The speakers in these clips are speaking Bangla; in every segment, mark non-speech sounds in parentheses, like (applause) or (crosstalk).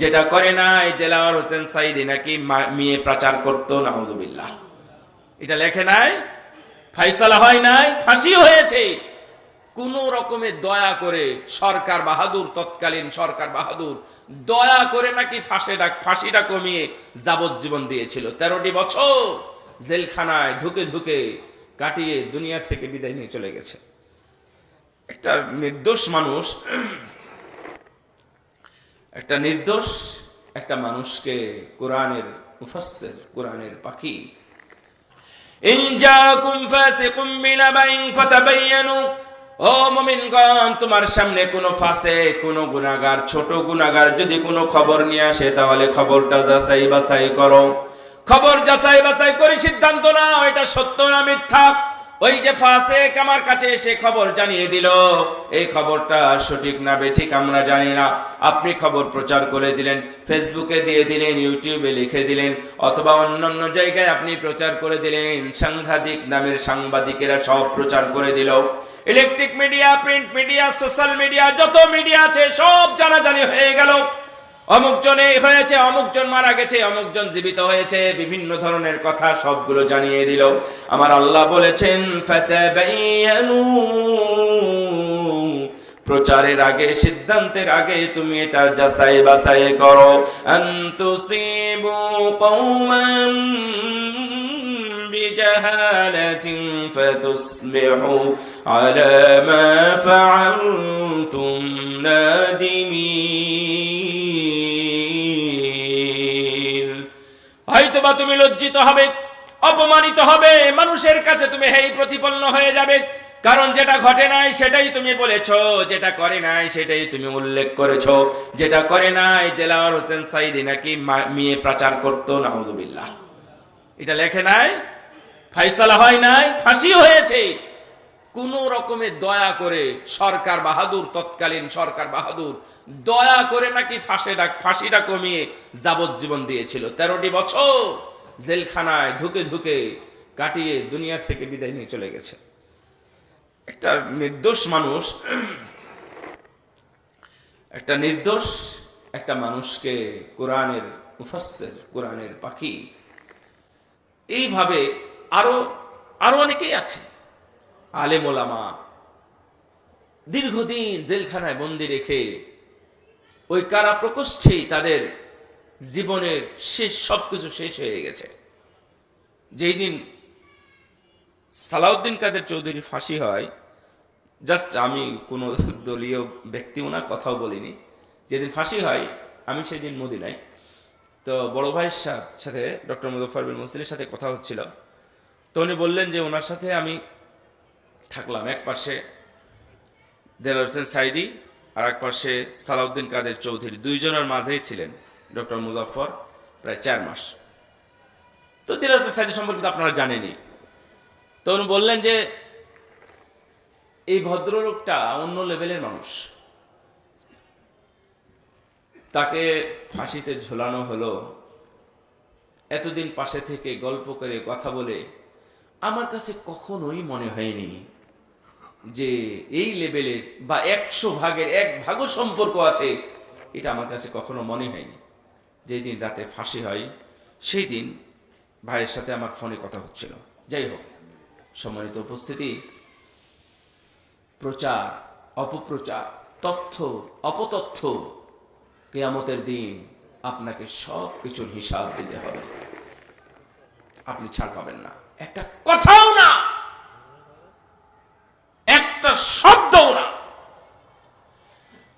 যেটা করে নাই দেলাওয়ার হোসেন সাইদি নাকি মেয়ে প্রচার করতো, নাউজুবিল্লাহ। এটা লেখে নাই, ফাইসালা হয় নাই ফাঁসি হয়েছে। কোন রকমের দয়া করে সরকার বাহাদুর, তৎকালীন সরকার বাহাদুর, দয়া করে নাকি ফাঁসিটা ফাঁসিটা কমিয়ে যাবজ্জীবন দিয়েছিল। তেরোটি বছর জেলখানায় ধুকে ধুকে কাটিয়ে দুনিয়া থেকে বিদায় নিয়ে চলে গেছে। একটা নির্দোষ মানুষ একটা নির্দোষ, একটা মানুষকে কোরআনের মুফাসসির, কোরআনের পাখি। তোমার সামনে কোনো ফাসে কোনো গুনাহগার, ছোট গুনাহগার যদি কোনো খবর নিয়ে আসে, তাহলে খবরটা যাচাই বাছাই করো। খবর যাচাই বাছাই করে সিদ্ধান্ত নাও, এটা সত্য না মিথ্যা? ওই যে ফাসেক আমার কাছে এসে খবর জানিয়ে দিল। এই খবরটা সঠিক না বেঠিক আমরা জানি না। আপনি খবর প্রচার করে দিলেন, ফেসবুকে দিয়ে দিলেন, ইউটিউবে লিখে দিলেন, অথবা অন্যান্য জায়গায় আপনি প্রচার করে দিলেন, সাংঘাতিক নামের সাংবাদিকেরা সব প্রচার করে দিল। Electric media, print media, social media, যত মিডিয়া আছে সব জানাজানি হয়ে গেল। অমুকজন এই হয়েছে অমুকজন মারা গেছে অমুকজন জীবিত হয়েছে বিভিন্ন ধরনের কথা সবগুলো জানিয়ে দিল আমার আল্লাহ বলেছেন ফাতাবায়ানু প্রচারের আগে সিদ্ধান্তের আগে তুমি এটা যাচাই বাছাই করো আন্তুসিবু কওমান بجهالة فتصبحوا على ما فعلتم نادمين হয়তোবা তুমি লজ্জিত হবে, অপমানিত হবে, মানুষের কাছে তুমি হেই প্রতিপন্ন হয়ে যাবে। কারণ যেটা ঘটে নাই সেটাই তুমি বলেছ, যেটা করে নাই সেটাই তুমি উল্লেখ করেছ। যেটা করে নাই দেলাওয়ার হোসেন সাইদি নাকি মেয়ে প্রচার করতো, নাউজুবিল্লাহ। এটা লেখে নাই, ফাইসালা হয় নাই ফাঁসি হয়েছে। কোন রকমের দয়া করে সরকার বাহাদুর, তৎকালীন সরকার বাহাদুর, দয়া করে নাকি ফাঁসিটা ফাঁসিটা কমিয়ে যাবজ্জীবন দিয়েছিল। তেরোটি বছর জেলখানায় ধুকে ধুকে কাটিয়ে দুনিয়া থেকে বিদায় নিয়ে চলে গেছে। একটা নির্দোষ মানুষ, একটা নির্দোষ, একটা মানুষকে কোরআনের মুফাসসির, কোরআনের পাখি। এইভাবে আরও আরও অনেকেই আছে। আলেম ওলামা, দীর্ঘদিন জেলখানায় বন্দি রেখে ওই কারা প্রকোষ্ঠেই তাদের জীবনের শেষ, সবকিছু শেষ হয়ে গেছে। যেই দিন সালাউদ্দিন কাদের চৌধুরী ফাঁসি হয়, জাস্ট আমি কোনো দলীয় ব্যক্তিও না কথাও বলিনি। যেদিন ফাঁসি হয়, আমি সেই দিন মদিনায়। তো বড় ভাইয়ের সাথে ডক্টর মুজফর বিন মুসলির সাথে কথা হচ্ছিল। তো উনি বললেন যে, ওনার সাথে আমি থাকলাম। এক পাশে দেলার হোসেন সাইদি, আর এক পাশে সালাউদ্দিন কাদের চৌধুরী। দুইজনের মাঝেই ছিলেন ডক্টর মুজফর প্রায় চার মাস। তো দিলার হোসেন সাইদি সম্পর্কে আপনারা জানেনই। তো উনি বললেন যে, এই ভদ্রলোকটা অন্য লেভেলের মানুষ। তাকে ফাঁসিতে ঝোলানো হলো। এতদিন পাশে থেকে গল্প করে কথা বলে আমার কাছে কখনোই মনে হয়নি যে এই লেভেলের বা একশো ভাগের এক ভাগও সম্পর্ক আছে, এটা আমার কাছে কখনো মনে হয়নি। যেই দিন রাতে ফাঁসি হয়, সেই দিন ভাইয়ের সাথে আমার ফোনে কথা হচ্ছিল। যাই হোক, সম্মানিত উপস্থিতি, প্রচার, অপপ্রচার, তথ্য, অপতথ্য, কেয়ামতের দিন আপনাকে সব কিছুর হিসাব দিতে হবে। আপনি ছাড় পাবেন না। একটা কথাও না!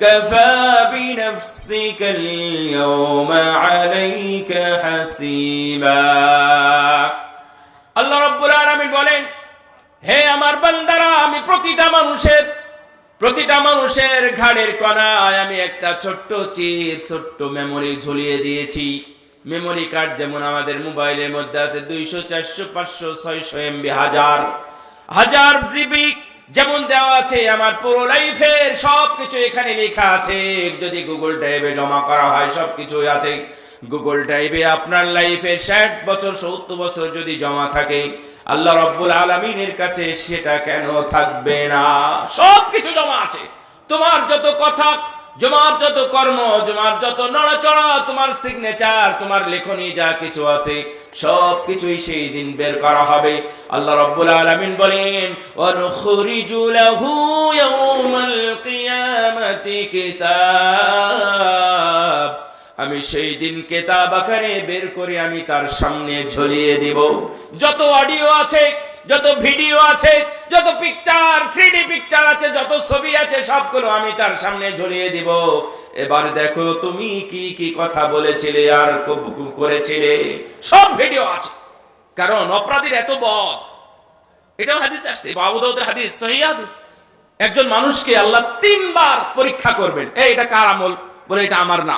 كفى بنفسك اليوم عليك حسيبا আল্লাহ রব্বুল আলামিন বলেন হে আমার বান্দারা আমি প্রতিটা মানুষের প্রতিটা মানুষের ঘাড়ের কণায় আমি একটা ছোট্ট চিপ ছোট্ট মেমোরি ঝুলিয়ে দিয়েছি মেমোরি কার্ড যেমন আমাদের মোবাইলের মধ্যে আছে দুইশো চারশো পাঁচশো ছয়শো এমবি হাজার হাজার জিবি যেমন দেওয়া আছে, আমার পুরো লাইফের সবকিছু এখানে লেখা আছে। যদি গুগল ড্রাইভে জমা করা হয় সব কিছুই আছে গুগল ড্রাইভে আপনার লাইফে ষাট বছর, সত্তর বছর যদি জমা থাকে, আল্লাহ রব্বুল আলমিনের কাছে সেটা কেন থাকবে না? সবকিছু জমা আছে। তোমার যত কথা তোমার যত কর্ম, জমার যত নড়াচড়া, তোমার সিগনেচার তোমার লেখনী যা কিছু আছে সব কিছুই সেই দিন বের করা হবে। আল্লাহ রাব্বুল আলামিন বলেন, ওয়ানুখরিজু লাহু ইয়াউমাল কিয়ামাতি কিতাব। আমি সেই দিন কেতাব আকারে বের করে আমি তার সামনে ঝুলিয়ে দিব। যত অডিও আছে যত ভিডিও আছে, যত পিকচার থ্রি পিকচার আছে, যত ছবি আছে, সবগুলো আমি তার সামনে ঝুলিয়ে দিব। এবার দেখো তুমি কি কি কথা বলেছিলে আর করেছিলে। সব ভিডিও আছে। কারণ অপরাধীর এত বদ এটাও হাদিস আসছে বাবুদাউদের হাদিস সহি হাদিস। একজন মানুষকে আল্লাহ তিনবার পরীক্ষা করবেন, এই এটা কার আমল? বলে, এটা আমার না।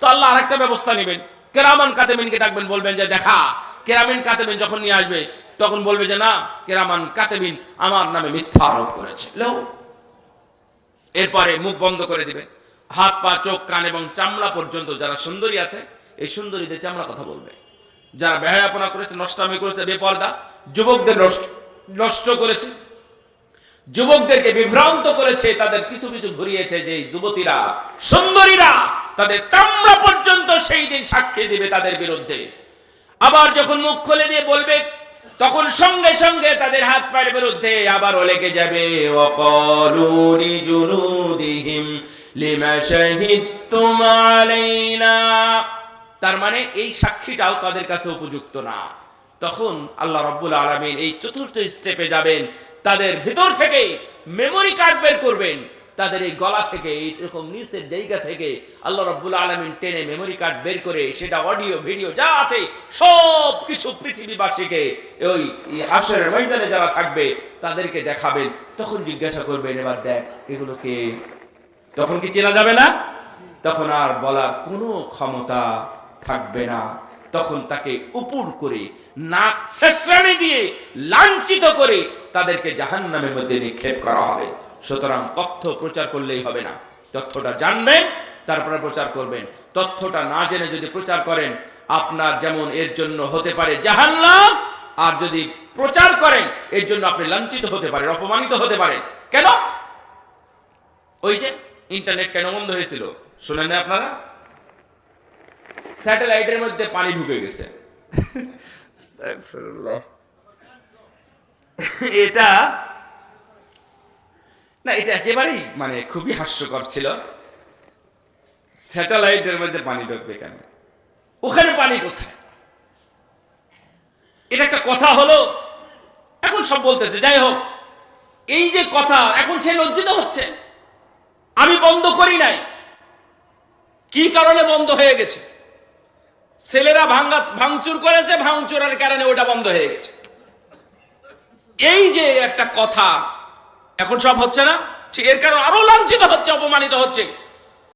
তো আল্লাহ আরেকটা ব্যবস্থা নেবেন। কেরামান কাতেমিনকে ডাকবেন, বলবেন যে, দেখা কেরামিন কাতেমিন যখন নিয়ে আসবে, তখন বলবে যে, না, কেরামান কাতেমিন আমার নামে মিথ্যা আরোপ করেছে। লো এরপরে মুখ বন্ধ করে দিবে। হাত, পা, চোখ, কান এবং চামড়া পর্যন্ত যারা সুন্দরী আছে, এই সুন্দরীদের চামড়া কথা বলবে। যারা বেহায়াপনা করেছে, নষ্টামি করেছে, বেপর্দা, যুবকদের নষ্ট করেছে, যুবকদেরকে বিভ্রান্ত করেছে, তাদের কিছু কিছু ঘুরিয়েছে যে যুবতীরা, সুন্দরীরা, তাদের চামড়া পর্যন্ত সেই দিন সাক্ষী দিবে তাদের বিরুদ্ধে। আবার যখন মুখ খুলে দিয়ে বলবে, তখন সঙ্গে সঙ্গে তাদের হাত পায়ের বিরুদ্ধে আবার লেগে যাবে। লিমা তার মানে এই সাক্ষীটাও তাদের কাছে উপযুক্ত না। তখন আল্লাহ রব্বুল আলমিন এই চতুর্থ স্টেপে যাবেন, তাদের ভিতর থেকে মেমোরি কার্ড বের করবেন। তাদের এই গলা থেকে এইরকম নিচের জায়গা থেকে আল্লাহ রব্বুল আলমিন টেনে মেমোরি কার্ড বের করে, সেটা অডিও ভিডিও যা আছে সব কিছু পৃথিবীবাসীকে ওই হাসরের ময়দানে যারা থাকবে, তাদেরকে দেখাবেন। তখন জিজ্ঞাসা করবেন, এবার দেখ এগুলোকে তখন কি চেনা যাবে না? তখন আর বলার কোনো ক্ষমতা থাকবে না। তখন তাকে উপুর করে, নাক দিয়ে লাঞ্ছিত করে তাদেরকে জাহান নামের মধ্যে নিক্ষেপ করা হবে। সুতরাং তথ্য প্রচার করলেই হবে না। তথ্যটা জানবেন তারপরে প্রচার করবেন। তথ্যটা না জেনে যদি প্রচার করেন আপনার যেমন এর জন্য হতে পারে জাহান্নাম আর যদি প্রচার করেন এর জন্য আপনি লাঞ্ছিত হতে পারেন অপমানিত হতে পারেন। কেন? ওই যে ইন্টারনেট কেন বন্ধ হয়েছিল? শুনেন না আপনারা? স্যাটেলাইটের মধ্যে পানি ঢুকে গেছে। (laughs) এটা না, এটা একেবারেই মানে খুবই হাস্যকর ছিল। স্যাটেলাইটের মধ্যে পানি ঢুকবে কেন? ওখানে পানি কোথায়? এটা একটা কথা হলো, এখন সব বলতেছে, যাই হোক। এই যে কথা, এখন সে লজ্জিত হচ্ছে। আমি বন্ধ করি নাই। কি কারণে বন্ধ হয়ে গেছে? ছেলেরা ভাঙ্গা, ভাঙচুর করেছে, ভাঙচুরের কারণে ওটা বন্ধ হয়ে গেছে। এই যে একটা কথা এখন সব হচ্ছে না? এর কারণে আরও লাঞ্ছিত হচ্ছে অপমানিত হচ্ছে।